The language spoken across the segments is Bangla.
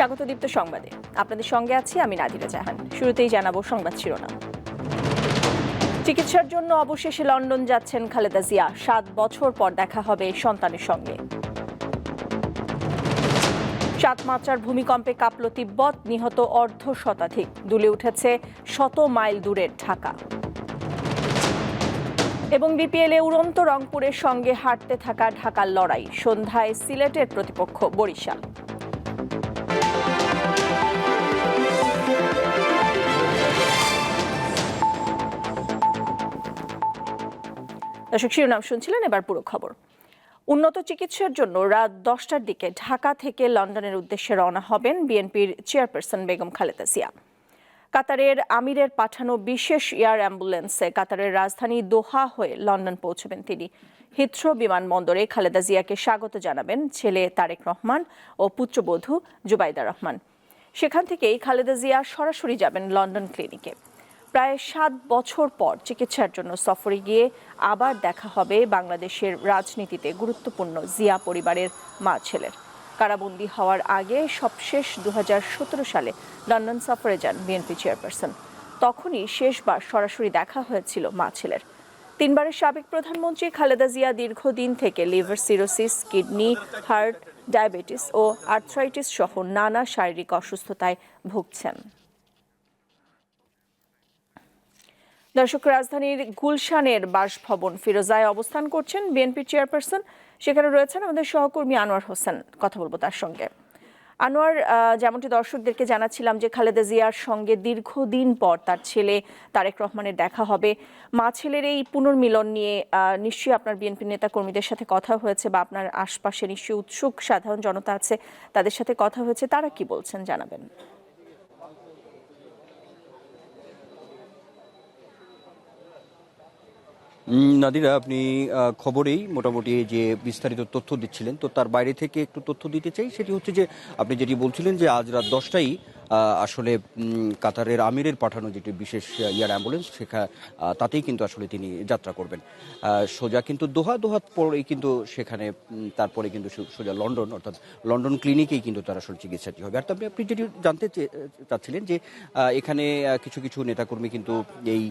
স্বাগত দীপ্ত সংবাদে। আপনাদের সঙ্গে আছি আমি নাদিরা জাহান। শুরুতেই জানাব সংবাদ শিরোনাম। চিকিৎসার জন্য অবশেষে লন্ডন যাচ্ছেন খালেদা জিয়া। সাত বছর পর দেখা হবে সন্তানের সঙ্গে। সাত মাত্রার ভূমিকম্পে কাঁপল তিব্বত, নিহত অর্ধ শতাধিক। দুলে উঠেছে শত মাইল দূরের ঢাকা। এবং বিপিএলে উড়ন্ত রংপুরের সঙ্গে হাঁটতে থাকা ঢাকার লড়াই। সন্ধ্যায় সিলেটের প্রতিপক্ষ বরিশাল। দর্শক শিরোনাম শুনছিলেন, এবার পুরো খবর। উন্নত চিকিৎসার জন্য রাত দশটার দিকে ঢাকা থেকে লন্ডনের উদ্দেশ্যে রওনা হবেন বিএনপির চেয়ারপারসন বেগম খালেদা জিয়া। কাতারের আমিরের পাঠানো বিশেষ এয়ার অ্যাম্বুলেন্সে কাতারের রাজধানী দোহা হয়ে লন্ডন পৌঁছবেন তিনি। হিথ্রো বিমানবন্দরে খালেদা জিয়াকে স্বাগত জানাবেন ছেলে তারেক রহমান ও পুত্রবধূ জুবাইদা রহমান। সেখান থেকেই খালেদা জিয়া সরাসরি যাবেন লন্ডন ক্লিনিকে। প্রায় সাত বছর পর চিকিৎসার জন্য সফরে গিয়ে আবার দেখা হবে বাংলাদেশের রাজনীতিতে গুরুত্বপূর্ণ জিয়া পরিবারের মা ছেলের। কারাবন্দী হওয়ার আগে সবশেষ দু হাজার সতেরো সালে লন্ডন সফরে যান বিএনপি চেয়ারপারসন। তখনই শেষবার সরাসরি দেখা হয়েছিল মা ছেলের। তিনবারের সাবেক প্রধানমন্ত্রী খালেদা জিয়া দীর্ঘদিন থেকে liver cirrhosis, kidney, heart, diabetes ও আর্থ্রাইটিস সহ নানা শারীরিক অসুস্থতায় ভুগছেন। দর্শক, রাজধানীর গুলশানের বাসভবন ফিরোজায় অবস্থান করছেন বিএনপি চেয়ারপারসন। সেখানে রয়েছেন আমাদের সহকর্মী আনোয়ার হোসেন। কথা বলব তার সঙ্গে। আনোয়ার যেমনটি দর্শকদেরকে জানাচ্ছিলাম যে খালেদা জিয়ার সঙ্গে দীর্ঘদিন পর তার ছেলে তারেক রহমানের দেখা হবে। মা ছেলের এই পুনর্মিলন নিয়ে নিশ্চয়ই আপনার বিএনপি নেতা কর্মীদের সাথে কথা হয়েছে বা আপনার আশপাশে নিশ্চয়ই উৎসুক সাধারণ জনতা আছে তাদের সাথে কথা হয়েছে। তারা কি বলছেন জানাবেন? নাদিরা, আপনি খবরেই মোটামুটি যে বিস্তারিত তথ্য দিচ্ছিলেন, তো তার বাইরে থেকে একটু তথ্য দিতে চাই, সেটি হচ্ছে যে আপনি যেটি বলছিলেন যে আজ রাত দশটাই আসলে কাতারের আমিরের পাঠানো যেটি বিশেষ ইয়ার অ্যাম্বুলেন্স, সেখা তাতেই কিন্তু আসলে তিনি যাত্রা করবেন। সোজা কিন্তু দোহা দোহাত পরেই কিন্তু সেখানে তারপরে কিন্তু সোজা লন্ডন, অর্থাৎ লন্ডন ক্লিনিকেই কিন্তু তার আসলে চিকিৎসাটি হবে। আর আপনি আপনি যেটি জানতে চাচ্ছিলেন যে এখানে কিছু কিছু নেতাকর্মী কিন্তু এই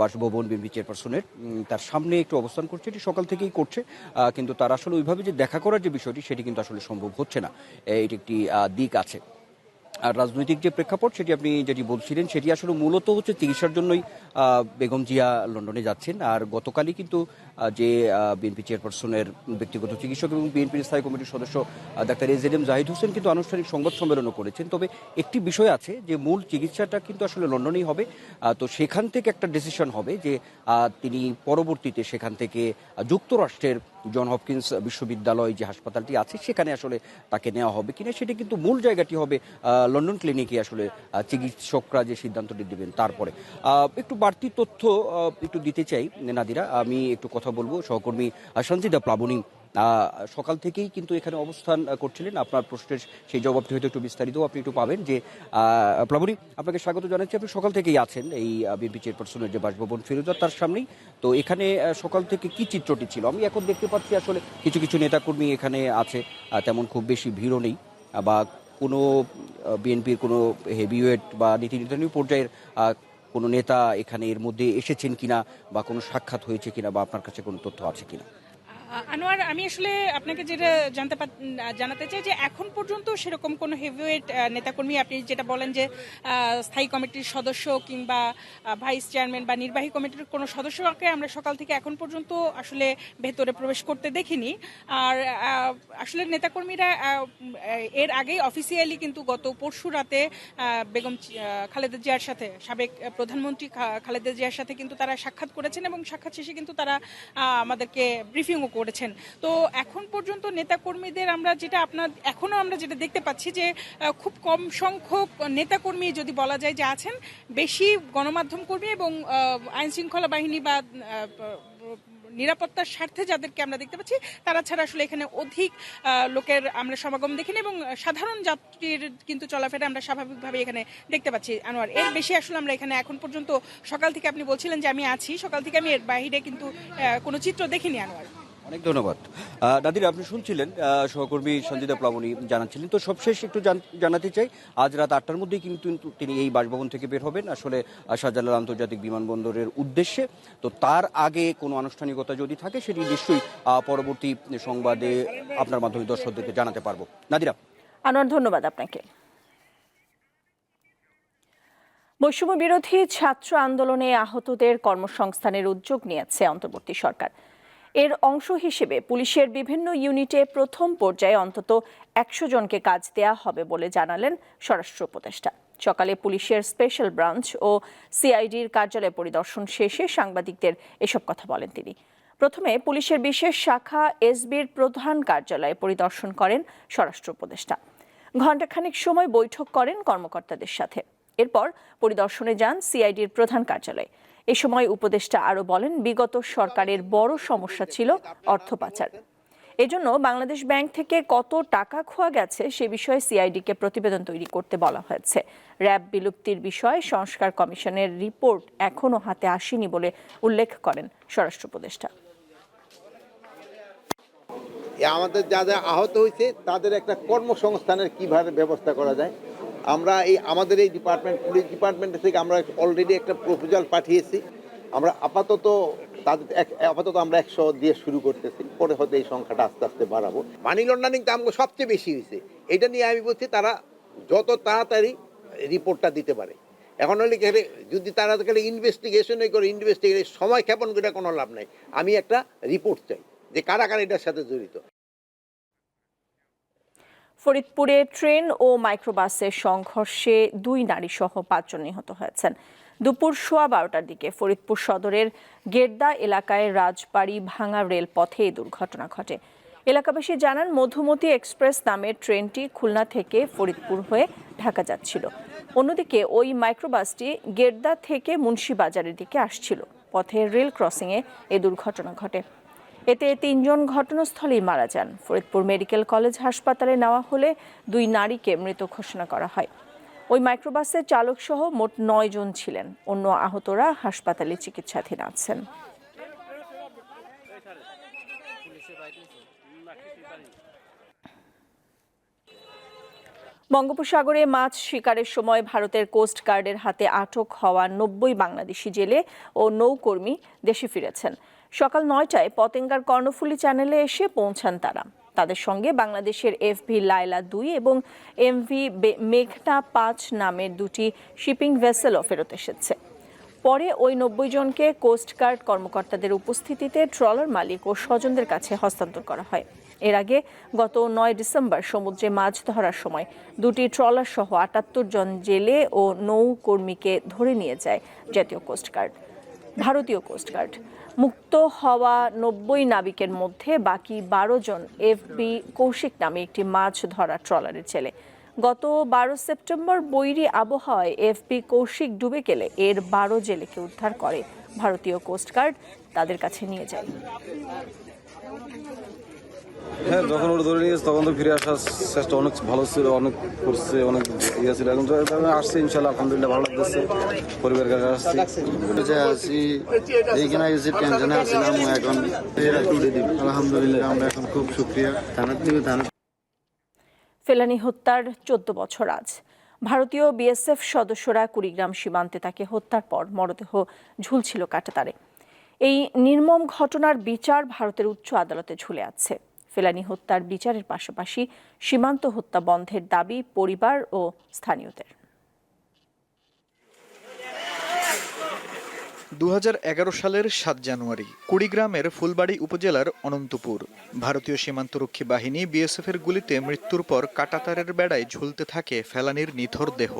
বাসভবন বিএনপি চেয়ারপারসনের তার সামনে একটু অবস্থান করছে, এটি সকাল থেকেই করছে কিন্তু তার আসলে ওইভাবে যে দেখা করার যে বিষয়টি, সেটি কিন্তু আসলে সম্ভব হচ্ছে না। এটি একটি দিক আছে। আর রাজনৈতিক যে প্রেক্ষাপট, সেটি আপনি যেটি বলছিলেন, সেটি আসলে মূলত হচ্ছে চিকিৎসার জন্যই বেগম জিয়া লন্ডনে যাচ্ছেন। আর গতকালই কিন্তু যে বিএনপি চেয়ারপারসনের ব্যক্তিগত চিকিৎসক এবং বিএনপির স্থায়ী কমিটির সদস্য doctor A Z M Zahid Hossain কিন্তু আনুষ্ঠানিক সংবাদ সম্মেলনও করেছেন। তবে একটি বিষয় আছে যে, মূল চিকিৎসাটা কিন্তু আসলে লন্ডনেই হবে। তো সেখান থেকে একটা ডিসিশন হবে যে তিনি পরবর্তীতে সেখান থেকে যুক্তরাষ্ট্রের জন হপকিন্স বিশ্ববিদ্যালয় যে হাসপাতালটি আছে, সেখানে আসলে তাকে নেওয়া হবে কিনা, সেটি কিন্তু মূল জায়গাটি হবে লন্ডন ক্লিনিকে আসলে চিকিৎসকরা যে সিদ্ধান্তটি দেবেন তারপরে। একটু বাড়তি তথ্য একটু দিতে চাই, নাদিরা। আমি একটু কথা বলব। সহকর্মী সঞ্চিতা প্লাবনী সকাল থেকেই কিন্তু এখানে অবস্থান করছিলেন। আপনার প্রশ্নের সেই জবাবটি হয়তো একটু বিস্তারিত আপনি একটু পাবেন যে প্লাবনী আপনাকে স্বাগত জানাচ্ছি। আপনি সকাল থেকেই আছেন এই বিএনপি চেয়ারপারসনের যে বাসভবন ফিরোজার তার সামনেই। তো এখানে সকাল থেকে কি চিত্রটি ছিল? আমি এখন দেখতে পাচ্ছি আসলে কিছু কিছু নেতাকর্মী এখানে আছে তেমন খুব বেশি ভিড়ও নেই। বা কোনো বিএনপির কোনো হেভিওয়েট বা নীতি নির্ধারণী পর্যায়ের কোনো নেতা এখানে এর মধ্যে এসেছেন কিনা বা কোনো সাক্ষাৎ হয়েছে কিনা বা আপনার কাছে কোনো তথ্য আছে কিনা? আনোয়ার, আমি আসলে আপনাকে যেটা জানতে জানাতে চাই যে এখন পর্যন্ত সেরকম কোনো হেভিওয়েট নেতাকর্মী, আপনি যেটা বলেন যে স্থায়ী কমিটির সদস্য কিংবা ভাইস চেয়ারম্যান বা নির্বাহী কমিটির কোনো সদস্যকে আমরা সকাল থেকে এখন পর্যন্ত আসলে ভেতরে প্রবেশ করতে দেখিনি। আর আসলে নেতাকর্মীরা এর আগেই অফিসিয়ালি কিন্তু গত পরশু রাতে বেগম খালেদা জিয়ার সাথে, সাবেক প্রধানমন্ত্রী খালেদা জিয়ার সাথে কিন্তু তারা সাক্ষাৎ করেছেন এবং সাক্ষাৎ শেষে কিন্তু তারা আমাদেরকে ব্রিফিংও করেছেন। তো এখন পর্যন্ত নেতাকর্মীদের আমরা যেটা আপনার এখনও আমরা যেটা দেখতে পাচ্ছি যে খুব কম সংখ্যক নেতাকর্মী যদি বলা যায় যে আছেন, বেশি গণমাধ্যম কর্মী এবং আইন শৃঙ্খলা বাহিনী বা নিরাপত্তার স্বার্থে যাদেরকে আমরা দেখতে পাচ্ছি, তারা ছাড়া আসলে এখানে অধিক লোকের আমরা সমাগম দেখিনি এবং সাধারণ যাত্রীর কিন্তু চলাফেরা আমরা স্বাভাবিকভাবে এখানে দেখতে পাচ্ছি। আনোয়ার, এর বেশি আসলে আমরা এখানে এখন পর্যন্ত সকাল থেকে আপনি বলছিলেন যে আমি আছি, সকাল থেকে আমি এর বাইরে কিন্তু কোনো চিত্র দেখিনি, আনোয়ার। অনেক ধন্যবাদ। নাদির, আপনি শুনছিলেন সহকর্মী সঞ্জিতা প্লাবনী জানাচ্ছিলেন। তো সবশেষ একটু জানাতে চাই, আজ রাত আটটার মধ্যেই কিন্তু তিনি এই বাসভবন থেকে বের হবেন। আসলে শাহজালাল আন্তর্জাতিক বিমানবন্দরের উদ্দেশ্যে। তো তার আগে কোনো আনুষ্ঠানিকতা যদি থাকে, সেটি নিশ্চয়ই পরবর্তী সংবাদে আপনার মাধ্যমে দর্শকদেরকে জানাতে পারব। নাদিরা। আনোয়ার, ধন্যবাদ আপনাকে। বৈষম্য বিরোধী ছাত্র আন্দোলনে আহতদের কর্মসংস্থানের উদ্যোগ নিয়েছে অন্তর্বর্তী সরকার। এর অংশ হিসেবে পুলিশের বিভিন্ন ইউনিটে প্রথম পর্যায়ে অন্তত একশো জনকে কাজ দেয়া হবে বলে জানালেন স্বরাষ্ট্র উপদেষ্টা। সকালে পুলিশের স্পেশাল ব্রাঞ্চ ও সিআইডির কার্যালয় পরিদর্শন শেষে সাংবাদিকদের এসব কথা বলেন তিনি। প্রথমে পুলিশের বিশেষ শাখা এসবির প্রধান কার্যালয়ে পরিদর্শন করেন স্বরাষ্ট্র উপদেষ্টা। ঘণ্টাখানিক সময় বৈঠক করেন কর্মকর্তাদের সাথে। এরপর পরিদর্শনে যান সিআইডির প্রধান কার্যালয়ে। এ সময় উপদেষ্টা আরও বলেন, বিগত সরকারের বড় সমস্যা ছিল অর্থ পাচার। এজন্য বাংলাদেশ ব্যাংক থেকে কত টাকা খোয়া গেছে সে বিষয়ে সিআইডিকে প্রতিবেদন তৈরি করতে বলা হয়েছে। র্যাব বিলুপ্তির বিষয়ে সংস্কার কমিশনের রিপোর্ট এখনও হাতে আসেনি বলে উল্লেখ করেন স্বরাষ্ট্র উপদেষ্টা। আমাদের যারা আহত হয়েছে, তাদের একটা কর্মসংস্থানের কীভাবে ব্যবস্থা করা যায়? আমরা এই আমাদের এই ডিপার্টমেন্ট পুলিশ ডিপার্টমেন্ট থেকে আমরা অলরেডি একটা প্রপোজাল পাঠিয়েছি। আমরা আপাতত তাদের এক- আপাতত আমরা একশো দিয়ে শুরু করতেছি, পরে হয়তো এই সংখ্যাটা আস্তে আস্তে বাড়াবো। মানি লন্ডারিংটা আমাকে সবচেয়ে বেশি হয়েছে। এটা নিয়ে আমি বলছি তারা যত তাড়াতাড়ি রিপোর্টটা দিতে পারে। এখন হলে কি যদি তারা খালি ইনভেস্টিগেশনে করে ইনভেস্টিগেশন সময় ক্ষেপণ করে কোনো লাভ নাই। আমি একটা রিপোর্ট চাই যে কারা কারা এটার সাথে জড়িত। ফরিদপুরে ট্রেন ও মাইক্রোবাসের সংঘর্ষে দুই নারী সহ পাঁচজন নিহত হয়েছেন। দুপুর সোয়া বারোটার দিকে ফরিদপুর সদরের গেরদা এলাকায় রাজবাড়ি ভাঙা রেলপথে এই দুর্ঘটনা ঘটে। এলাকাবাসী জানান, মধুমতি এক্সপ্রেস নামের ট্রেনটি খুলনা থেকে ফরিদপুর হয়ে ঢাকা যাচ্ছিল। অন্যদিকে ওই মাইক্রোবাসটি গেরদা থেকে মুন্সিবাজারের দিকে আসছিল। পথে রেল ক্রসিংয়ে এই দুর্ঘটনা ঘটে। এতে তিনজন ঘটনাস্থলেই মারা যান। ফরিদপুর মেডিকেল কলেজ হাসপাতালে নেওয়া হলে দুই নারীকে মৃত ঘোষণা করা হয়। ওই মাইক্রোবাসের চালক সহ মোট নয় জন ছিলেন। অন্য আহতরা হাসপাতালে চিকিৎসাধীন আছেন। বঙ্গোপসাগরে মাছ শিকারের সময় ভারতের কোস্ট গার্ডের হাতে আটক হওয়া নব্বই বাংলাদেশি জেলে ও নৌকর্মী দেশে ফিরেছেন। সকাল নয়টায় পতেঙ্গার কর্ণফুলী চ্যানেলে এসে পৌঁছান তারা। তাদের সঙ্গে বাংলাদেশের এফভি লায়লা দুই এবং এমভি মেঘনা পাঁচ নামের দুটি শিপিং ভেসেলও ফেরত এসেছে। পরে ওই নব্বই জনকে কোস্টগার্ড কর্মকর্তাদের উপস্থিতিতে ট্রলার মালিক ও স্বজনদের কাছে হস্তান্তর করা হয়। এর আগে গত নয় ডিসেম্বর সমুদ্রে মাছ ধরার সময় দুটি ট্রলার সহ আটাত্তর জন জেলে ও নৌকর্মীকে ধরে নিয়ে যায় জাতীয় কোস্টগার্ড ভারতীয় কোস্টগার্ড মুক্ত হওয়া নব্বই নাবিকের মধ্যে বাকি বারো জন এফবি কৌশিক নামে একটি মাছ ধরা ট্রলারের ছেলে। গত বারো সেপ্টেম্বর বৈরি আবহাওয়ায় এফবি কৌশিক ডুবে গেলে এর বারো জেলেকে উদ্ধার করে। ভারতীয় কোস্টগার্ড তাদের কাছে নিয়ে যায়। হ্যাঁ যখন ওটা ধরে নিয়েছে তখন তো ফিরে আসার চেষ্টা অনেক ভালো ছিল অনেক করছে অনেক ইয়ে ছিল। এখন আসছি ইনশাল্লাহ আলহামদুলিল্লাহ ভালো লাগতেছে। পরিবারের কাছে আসছি। যে আছি এইখানে এসে টেনশনে আছিলাম এখন এরা তুলে দিবে আলহামদুলিল্লাহ আমরা এখন খুব সুক্রিয়া। থানার দিবে থানা ফেলানি হত্যার চোদ্দ বছর আজ। ভারতীয় বিএসএফ সদস্যরা কুড়িগ্রাম সীমান্তে তাকে হত্যার পর মরদেহ ঝুলছিল কাটাতারে। এই নির্মম ঘটনার বিচার ভারতের উচ্চ আদালতে ঝুলে আছে। ফেলানি হত্যার বিচারের পাশাপাশি সীমান্ত হত্যা বন্ধের দাবি পরিবার ও স্থানীয়দের। দু হাজার এগারো সালের সাত জানুয়ারি কুড়িগ্রামের ফুলবাড়ি উপজেলার অনন্তপুর। ভারতীয় সীমান্তরক্ষী বাহিনী বিএসএফ এর গুলিতে মৃত্যুর পর কাটাতারের বেড়ায় ঝুলতে থাকে ফেলানির নিথর দেহ।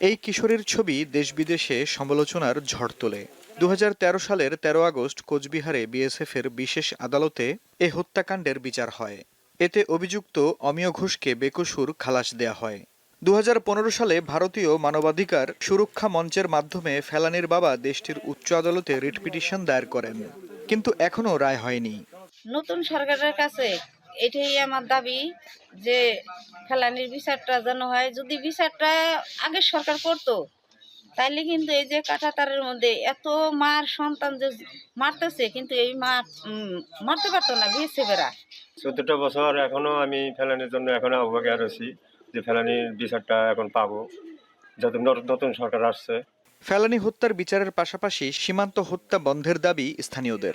এই কিশোরীর ছবি দেশ বিদেশে সমালোচনার ঝড় তোলে। দু হাজার তেরো সালের ১৩ আগস্ট কোচবিহারে বিএসএফ এর বিশেষ আদালতে এ হত্যাকাণ্ডের বিচার হয়। এতে অভিযুক্ত অমিয় ঘোষকে বেকসুর খালাস দেয়া হয়। দু হাজার পনেরো সালে ভারতীয় মানবাধিকার সুরক্ষা মঞ্চের মাধ্যমে ফেলানির বাবা দেশটির উচ্চ আদালতে রিট পিটিশন দায়ের করেন। কিন্তু এখনও রায় হয়নি। নতুন সরকারের কাছে এটাই আমার দাবি যে ফেলানির বিচারটা যেন হয়। যদি বিচারটা আগের সরকার করতো তাইলে কিন্তু এই যে কাঁটাতারের মধ্যে এত মার সন্তান যে মারতেছে কিন্তু এই মা মারতে পারতো না বিএসএ বেড়া। চোদ্দটা বছর এখনও আমি ফেলানির জন্য এখনও অবজ্ঞা রয়েছি যে ফেলানির বিচারটা এখন পাবো যত নতুন- নতুন সরকার আসছে। ফেলানি হত্যার বিচারের পাশাপাশি সীমান্ত হত্যা বন্ধের দাবি স্থানীয়দের।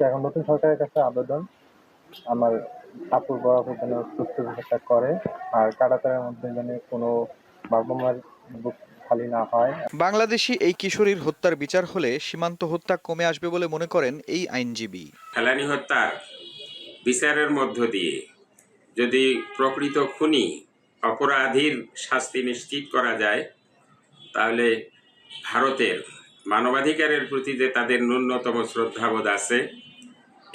এখন নতুন সরকারের কাছে আবেদন। আমার কাপড় বরাবর যেন সুস্থ বিচারটা করে আর কাটাতারের মধ্যে যেন কোনো বাবা মার বুক খালি না হয়। বাংলাদেশি এই কিশোরীর হত্যার বিচার হলে সীমান্ত হত্যা কমে আসবে বলে মনে করেন এই আইনজীবী। ফেলানি হত্যার বিচারের মধ্য দিয়ে যদি প্রকৃত খুনি অপরাধীর শাস্তি নিশ্চিত করা যায় তাহলে ভারতের মানবাধিকারের প্রতি যে তাদের ন্যূনতম শ্রদ্ধাবোধ আছে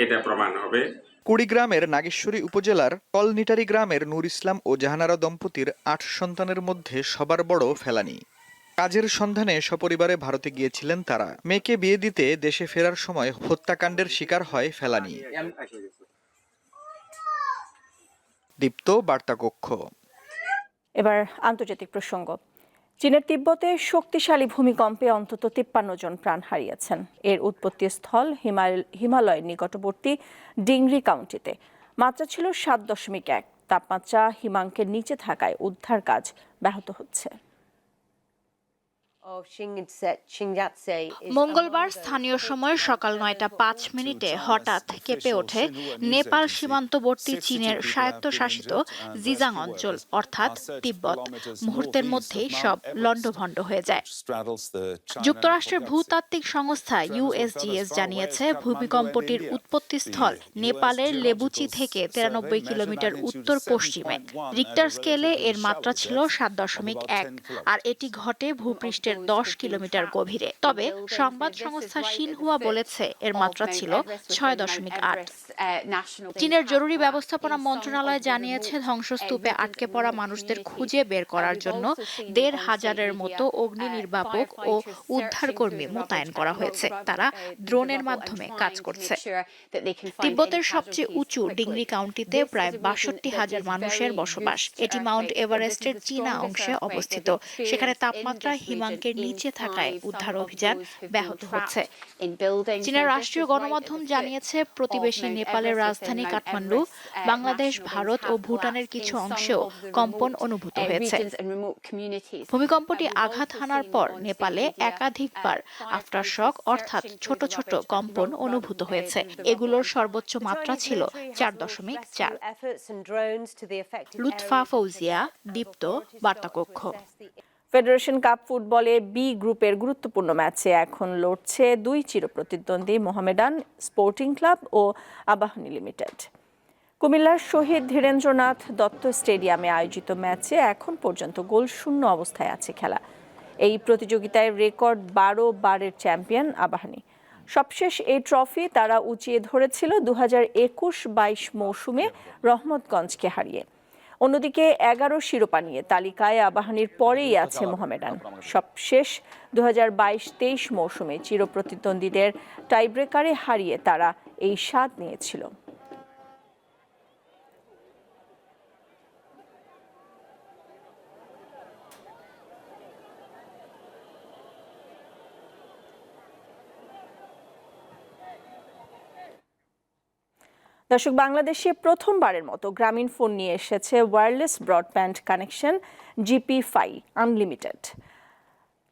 এটা প্রমাণ হবে। কুড়িগ্রামের নাগেশ্বরী উপজেলার কলনিটারি গ্রামের নূর ইসলাম ও জাহানারা দম্পতির আট সন্তানের মধ্যে সবার বড় ফেলানি। কাজের সন্ধানে সপরিবারে ভারতে গিয়েছিলেন তারা। মেয়েকে বিয়ে দিতে দেশে ফেরার সময় হত্যাকাণ্ডের শিকার হয় ফেলানি। দীপ্ত বার্তা কক্ষ এবার আন্তর্জাতিক প্রসঙ্গ। চীনের তিব্বতে শক্তিশালী ভূমিকম্পে অন্তত তিপ্পান্ন জন প্রাণ হারিয়েছেন। এর উৎপত্তি স্থল হিমাল- হিমালয়ের নিকটবর্তী ডিংরি কাউন্টিতে। মাত্রা ছিল সাত দশমিক এক। তাপমাত্রা হিমাঙ্কের নিচে থাকায় উদ্ধার কাজ ব্যাহত হচ্ছে। মঙ্গলবার স্থানীয় সময় সকাল নয়টা পাঁচ মিনিটে হঠাৎ কেঁপে ওঠে নেপাল সীমান্তবর্তী চীনের স্বায়ত্তশাসিত জিজাং অঞ্চল অর্থাৎ তিব্বত মুহূর্তের মধ্যেই সব লণ্ডভণ্ড হয়ে যায়। যুক্তরাষ্ট্রের ভূতাত্ত্বিক সংস্থা ইউএসজিএস জানিয়েছে ভূমিকম্পটির উৎপত্তিস্থল নেপালের লেবুচি থেকে তিরানব্বই কিলোমিটার উত্তর পশ্চিমে। রিক্টার স্কেলে এর মাত্রা ছিল সাত দশমিক এক। আর এটি ঘটে ভূপৃষ্ঠের দশ কিলোমিটার গভীরে। তবে সংবাদ সংস্থা সিনহুয়া বলেছে, এর মাত্রা ছিল ছয় দশমিক আট। চীনের জরুরি ব্যবস্থাপনা মন্ত্রণালয় জানিয়েছে, ধ্বংসস্তূপে আটকে পড়া মানুষদের খুঁজে বের করার জন্য দেড় হাজারের মতো অগ্নি নির্বাপক ও উদ্ধারকর্মী মোতায়েন করা হয়েছে। তারা ড্রোনের মাধ্যমে কাজ করছে। তিব্বতের সবচেয়ে উঁচু ডিংরি কাউন্টিতে প্রায় বাষট্টি হাজার মানুষের বসবাস। এটি মাউন্ট এভারেস্টের চীনা অংশে অবস্থিত। সেখানে তাপমাত্রা হিমাঙ্কের নিচে থাকায় উদ্ধার অভিযান ব্যাহত হচ্ছে। চীনের রাষ্ট্রীয় গণমাধ্যম জানিয়েছে প্রতিবেশী নেপালের রাজধানী কাঠমান্ডু বাংলাদেশ ভারত ও ভুটানের কিছু অংশেও কম্পন অনুভূত হয়েছে। ভূমিকম্পটি আঘাত হানার পর নেপালে একাধিকবার আফটার শক অর্থাৎ ছোট ছোট কম্পন অনুভূত হয়েছে। এগুলোর সর্বোচ্চ মাত্রা ছিল চার দশমিক চার। লুৎফা ফৌজিয়া দীপ্ত বার্তাকক্ষ ফেডারেশন কাপ ফুটবলে বি গ্রুপের গুরুত্বপূর্ণ ম্যাচে এখন লড়ছে দুই চিরপ্রতিদ্বন্দ্বী মোহামেডান স্পোর্টিং ক্লাব ও আবাহনী লিমিটেড। কুমিল্লার শহীদ ধীরেন্দ্রনাথ দত্ত স্টেডিয়ামে আয়োজিত ম্যাচে এখন পর্যন্ত গোল শূন্য অবস্থায় আছে খেলা। এই প্রতিযোগিতায় রেকর্ড বারো বারের চ্যাম্পিয়ন আবাহনী। সবশেষ এই ট্রফি তারা উঁচিয়ে ধরেছিল দু হাজার একুশ বাইশ মৌসুমে রহমতগঞ্জকে হারিয়ে। অন্যদিকে এগারো শিরোপা নিয়ে তালিকায় আবাহনীর পরেই আছে মোহামেডান। সবশেষ দু হাজার বাইশ তেইশ মৌসুমে চিরপ্রতিদ্বন্দ্বীদের টাইব্রেকারে হারিয়ে তারা এই স্বাদ নিয়েছিল। দর্শক, বাংলাদেশে প্রথমবারের মতো গ্রামীণ ফোন নিয়ে এসেছে wireless broadband connection GP fi unlimited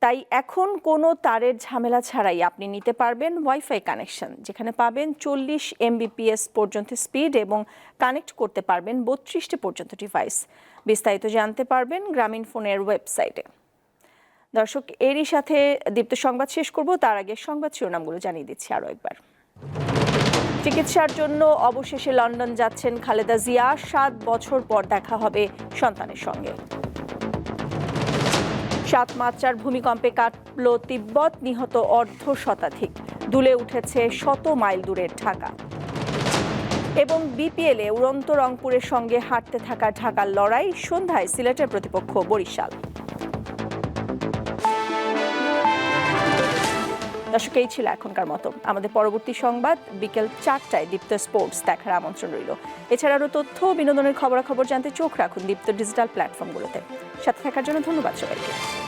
তাই এখন কোনো তারের ঝামেলা ছাড়াই আপনি নিতে পারবেন ওয়াইফাই কানেকশন যেখানে পাবেন চল্লিশ এমবিপিএস পর্যন্ত স্পিড এবং কানেক্ট করতে পারবেন বত্রিশটি পর্যন্ত ডিভাইস বিস্তারিত জানতে পারবেন গ্রামীণ ফোনের ওয়েবসাইটে দর্শক, এরই সাথে দীপ্ত সংবাদ শেষ করব। তার আগে সংবাদ শিরোনামগুলো জানিয়ে দিচ্ছি আরও একবার। চিকিৎসার জন্য অবশেষে লন্ডন যাচ্ছেন খালেদা জিয়া। সাত বছর পর দেখা হবে সন্তানের সঙ্গে। সাত মাত্রার ভূমিকম্পে কাটল তিব্বত, নিহত অর্ধ শতাধিক। দুলে উঠেছে শত মাইল দূরের ঢাকা। এবং বিপিএলে উড়ন্ত রংপুরের সঙ্গে হাঁটতে থাকা ঢাকার লড়াই সন্ধ্যায় সিলেটের প্রতিপক্ষ বরিশাল। দর্শক এই ছিল এখনকার মতো। আমাদের পরবর্তী সংবাদ, বিকেল চারটায় দীপ্ত স্পোর্টস দেখার আমন্ত্রণ রইল। এছাড়া আরও তথ্য, বিনোদনের খবরাখবর জানতে চোখ রাখুন দীপ্ত ডিজিটাল প্ল্যাটফর্মগুলোতে। সাথে থাকার জন্য ধন্যবাদ সবাইকে।